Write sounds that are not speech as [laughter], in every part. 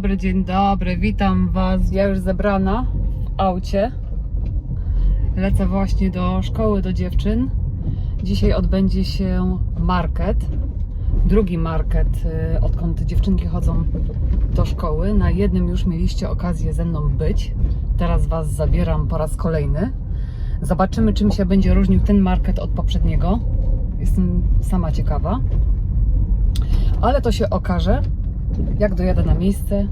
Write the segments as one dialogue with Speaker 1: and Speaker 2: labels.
Speaker 1: Dobry, dzień dobry, witam Was. Ja już zebrana w aucie. Lecę właśnie do szkoły do dziewczyn. Dzisiaj odbędzie się market. Drugi market, y, odkąd dziewczynki chodzą do szkoły. Na jednym już mieliście okazję ze mną być. Teraz Was zabieram po raz kolejny. Zobaczymy, czym się będzie różnił ten market od poprzedniego. Jestem sama ciekawa. Ale to się okaże, jak dojadę na miejsce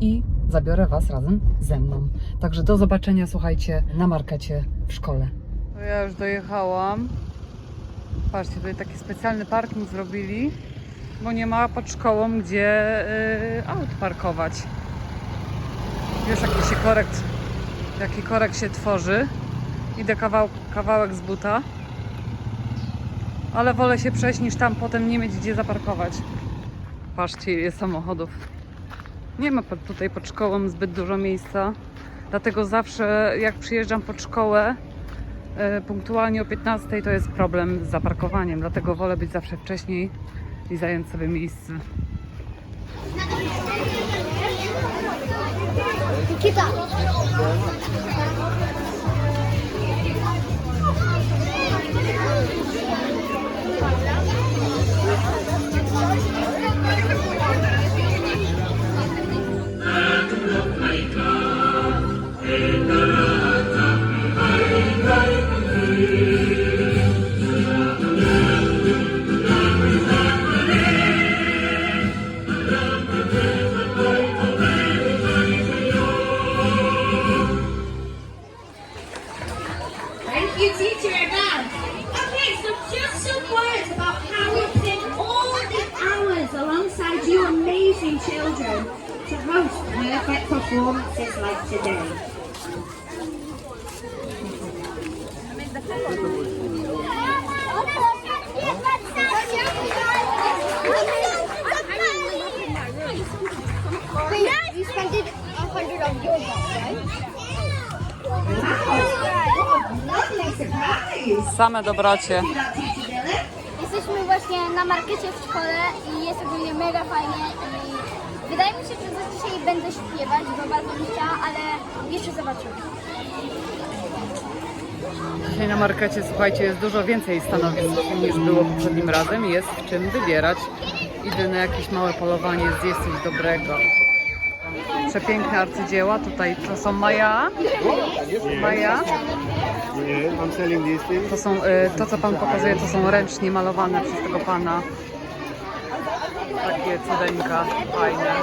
Speaker 1: i zabiorę Was razem ze mną. Także do zobaczenia, słuchajcie, na markecie w szkole. To ja już dojechałam. Patrzcie, tutaj taki specjalny parking zrobili, bo nie ma pod szkołą gdzie y, aut parkować. Wiesz, jaki się korekt, jaki korek się tworzy. Idę kawał, kawałek z buta. Ale wolę się przejść niż tam potem nie mieć gdzie zaparkować. Patrzcie, ile samochodów. Nie ma tutaj pod szkołą zbyt dużo miejsca. Dlatego zawsze jak przyjeżdżam pod szkołę e, punktualnie o 15 to jest problem z zaparkowaniem. Dlatego wolę być zawsze wcześniej i zająć sobie miejsce.
Speaker 2: Keep
Speaker 3: you, teacher Anand. Okay, so just some words about how we spend all the hours alongside you amazing children to host perfect performances like today.
Speaker 2: You spent a hundred of your
Speaker 1: Same dobrocie.
Speaker 2: Jesteśmy właśnie na markecie w szkole i jest ogólnie mega fajnie i wydaje mi się, że za dzisiaj będę śpiewać, bo bardzo bym chciała, ale jeszcze zobaczymy.
Speaker 1: Dzisiaj na markecie, słuchajcie, jest dużo więcej stanowisk niż było poprzednim razem. Jest w czym wybierać. Idę na jakieś małe polowanie, zjeść coś dobrego. Przepiękne arcydzieła. Tutaj to są Maja. Maja. To są, y, to co Pan pokazuje, to są ręcznie malowane przez tego Pana. Takie cudeńka, fajne.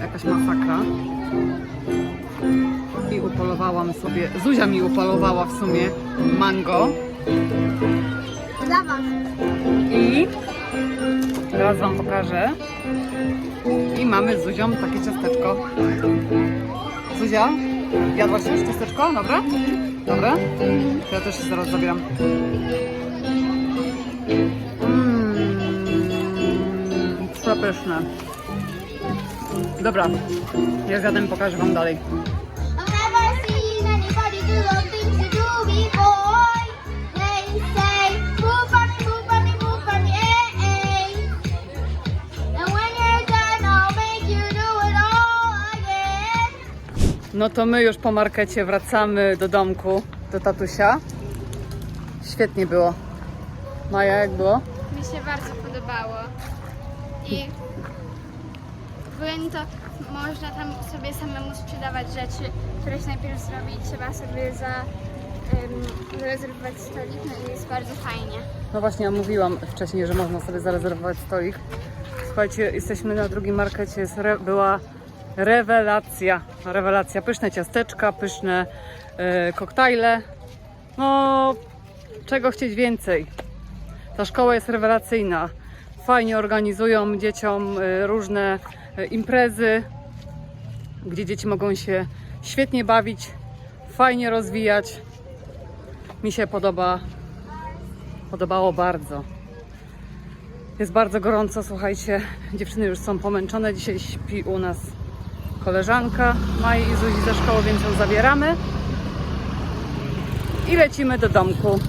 Speaker 1: Jakaś masakra. I upolowałam sobie, Zuzia mi upolowała w sumie mango.
Speaker 2: Dla Was.
Speaker 1: I teraz Wam pokażę. I mamy z Zuzią takie ciasteczko. Zuzia, jadłaś już ciasteczko? Dobra? Dobra? To ja też się zaraz zabieram. Mmm, przepyszne. Dobra, ja zjadam i pokażę wam dalej. No to my już po markecie wracamy do domku, do tatusia. Świetnie było. Maja, jak było?
Speaker 2: Mi się bardzo podobało. I ogólnie to można tam sobie samemu sprzedawać rzeczy, które się najpierw zrobi. Trzeba sobie za, zarezerwować stolik, no i jest bardzo fajnie.
Speaker 1: No właśnie, ja mówiłam wcześniej, że można sobie zarezerwować stolik. Słuchajcie, jesteśmy na drugim markecie, jest re, była rewelacja. Rewelacja. Pyszne ciasteczka, pyszne e, koktajle. No, czego chcieć więcej? Ta szkoła jest rewelacyjna. Fajnie organizują dzieciom e, różne imprezy, gdzie dzieci mogą się świetnie bawić, fajnie rozwijać. Mi się podoba Podobało bardzo. Jest bardzo gorąco, słuchajcie. Dziewczyny już są pomęczone. Dzisiaj śpi u nas koleżanka Mai i Zuzi ze szkoły, więc ją zabieramy. I lecimy do domku.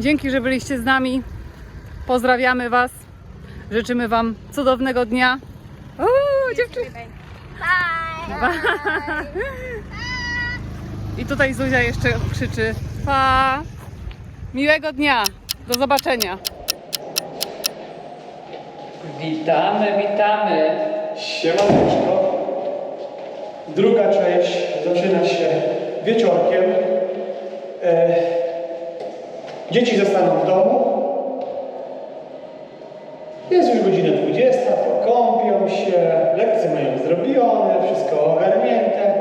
Speaker 1: Dzięki, że byliście z nami. Pozdrawiamy Was. Życzymy Wam cudownego dnia. Dziewczyny.
Speaker 2: Bye!
Speaker 1: I tutaj Zuzia jeszcze krzyczy pa. Miłego dnia. Do zobaczenia. Witamy, witamy.
Speaker 4: Siemaneczko. Druga część zaczyna się wieczorkiem. E, dzieci zostaną w domu. Jest już godzina 20, pokąpią się, lekcje mają zrobione, wszystko ogarnięte,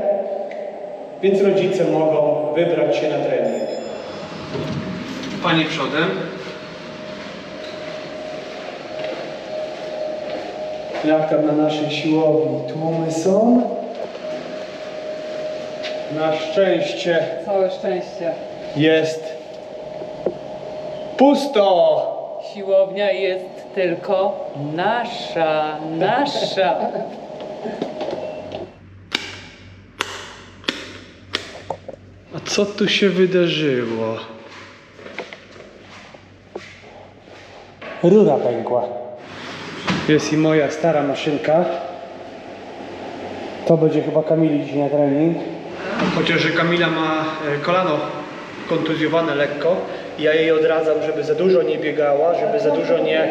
Speaker 4: więc rodzice mogą wybrać się na trening. Panie przodem. Jak tam na naszej siłowni tłumy są? Na szczęście
Speaker 1: Całe szczęście.
Speaker 4: jest pusto.
Speaker 1: Siłownia jest tylko nasza, nasza.
Speaker 4: A co tu się wydarzyło? Rura pękła. Jest i moja stara maszynka. To będzie chyba Kamili dzisiaj na trening. Chociaż, że Kamila ma e, kolano kontuzjowane lekko, ja jej odradzam, żeby za dużo nie biegała, żeby za dużo nie...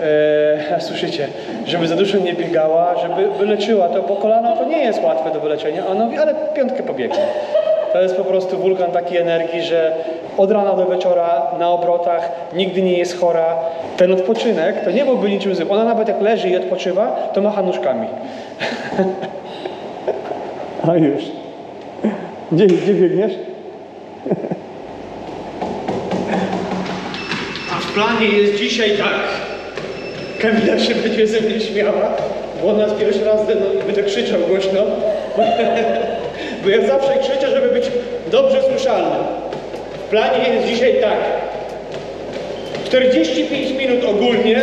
Speaker 4: E, [laughs] słyszycie, żeby za dużo nie biegała, żeby wyleczyła to, bo kolano to nie jest łatwe do wyleczenia. Ona mówi, ale piątkę pobiegnie. To jest po prostu wulkan takiej energii, że od rana do wieczora na obrotach nigdy nie jest chora. Ten odpoczynek to nie byłby niczym złym. Ona nawet jak leży i odpoczywa, to macha nóżkami. [laughs] A już. Gdzie, gdzie biegniesz? [laughs] planie jest dzisiaj tak. Kamila się będzie ze mnie śmiała, bo ona pierwszy raz będę krzyczał głośno. [laughs] Bo ja zawsze krzyczę, żeby być dobrze słyszalny. W planie jest dzisiaj tak. 45 minut ogólnie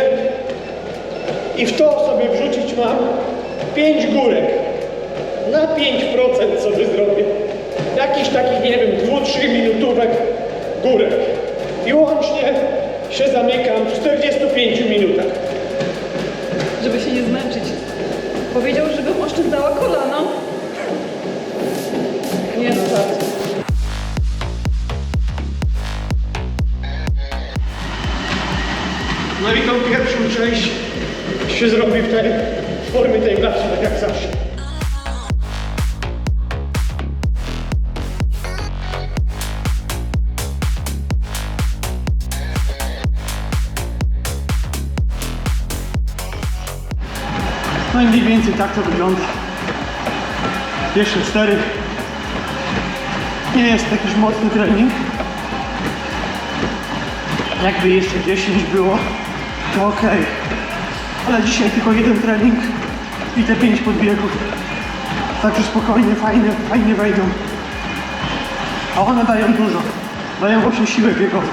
Speaker 4: i w to sobie wrzucić mam 5 górek. Na 5% sobie zrobię. Jakiś takich, nie wiem, 2-3 minutówek górek. I łącznie się zamykam w 45 minutach.
Speaker 1: Żeby się nie zmęczyć. Powiedział, żebym oszczędzała kolano. Nie no, tak.
Speaker 4: No i tą pierwszą część się zrobi w tej formie tej blaszy, tak jak zawsze. No i mniej więcej tak to wygląda. Pierwsze cztery. Nie jest to jakiś mocny trening. Jakby jeszcze 10 było, to ok. Ale dzisiaj tylko jeden trening i te 5 podbiegów. Także spokojnie, fajnie, fajnie wejdą. A one dają dużo. Dają właśnie siłę biegową.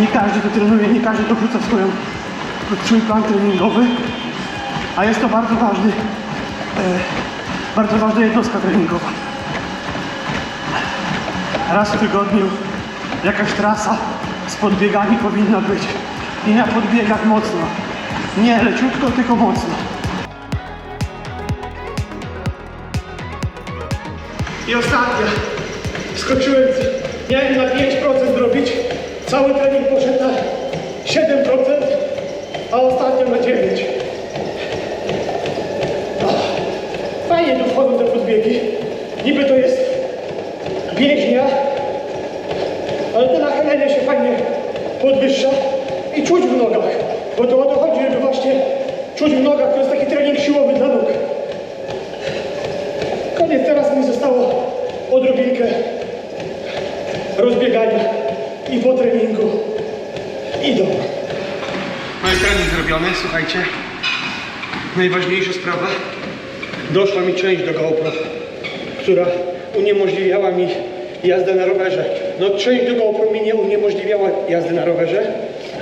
Speaker 4: Nie każdy to trenuje, nie każdy to wrzuca swoją, swój plan treningowy. A jest to bardzo ważny, e, bardzo ważna jednostka treningowa. Raz w tygodniu jakaś trasa z podbiegami powinna być. I na podbiegach mocno. Nie leciutko, tylko mocno. I ostatnia. Skoczyłem, miałem na 5% robić. Cały trening poszedł na 7%, a ostatnią na 9%. Fajnie tu wchodzą te podbiegi. Niby to jest bieżnia, ale to nachylenie się fajnie podwyższa i czuć w nogach. Bo to o to chodzi, żeby właśnie czuć w nogach. To jest taki trening siłowy dla nóg. Koniec, teraz mi zostało odrobinkę rozbiegania i po treningu i do. Mamy trening zrobiony, słuchajcie. Najważniejsza sprawa. Doszła mi część do GoPro, która uniemożliwiała mi jazdę na rowerze. No część do GoPro mi nie uniemożliwiała jazdy na rowerze,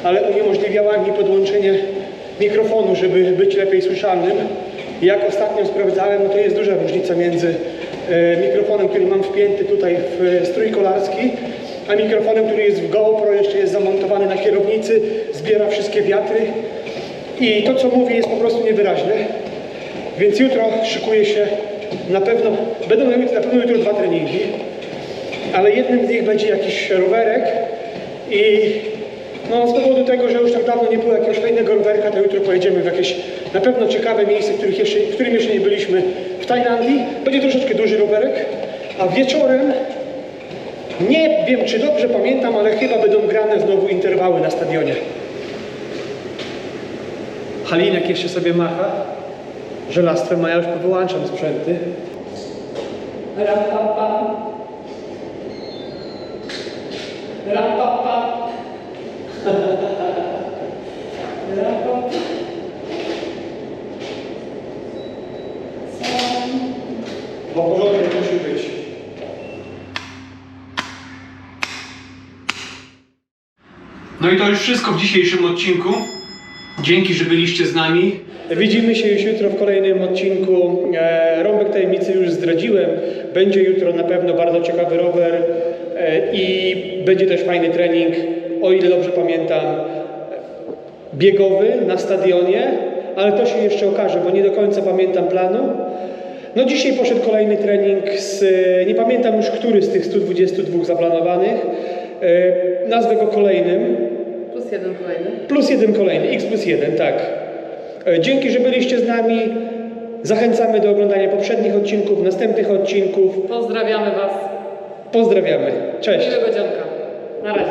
Speaker 4: ale uniemożliwiała mi podłączenie mikrofonu, żeby być lepiej słyszalnym. Jak ostatnio sprawdzałem, no to jest duża różnica między mikrofonem, który mam wpięty tutaj w e, strój kolarski, a mikrofonem, który jest w GoPro, jeszcze jest zamontowany na kierownicy, zbiera wszystkie wiatry i to, co mówię, jest po prostu niewyraźne. Więc jutro szykuję się na pewno, będą na pewno jutro dwa treningi, ale jednym z nich będzie jakiś rowerek i no, z powodu tego, że już tak dawno nie było jakiegoś fajnego rowerka, to jutro pojedziemy w jakieś na pewno ciekawe miejsce, w, których jeszcze, w którym jeszcze nie byliśmy Tajlandii. Będzie troszeczkę duży rowerek, a wieczorem nie wiem, czy dobrze pamiętam, ale chyba będą grane znowu interwały na stadionie. Halinek jeszcze sobie macha żelastwem, a ja już powyłączam sprzęty. Ram, pam, pam. Bo porządek musi być. No i to już wszystko w dzisiejszym odcinku. Dzięki, że byliście z nami. Widzimy się już jutro w kolejnym odcinku. E, Rąbek tajemnicy już zdradziłem. Będzie jutro na pewno bardzo ciekawy rower e, i będzie też fajny trening, o ile dobrze pamiętam, biegowy na stadionie, ale to się jeszcze okaże, bo nie do końca pamiętam planu. No dzisiaj poszedł kolejny trening z, nie pamiętam już który z tych 122 zaplanowanych. E, Nazwę go kolejnym,
Speaker 1: Plus jeden kolejny.
Speaker 4: Plus jeden kolejny, x plus jeden, tak. E, Dzięki, że byliście z nami. Zachęcamy do oglądania poprzednich odcinków, następnych odcinków.
Speaker 1: Pozdrawiamy Was.
Speaker 4: Pozdrawiamy. Cześć.
Speaker 1: Miłego dzionka. Na razie.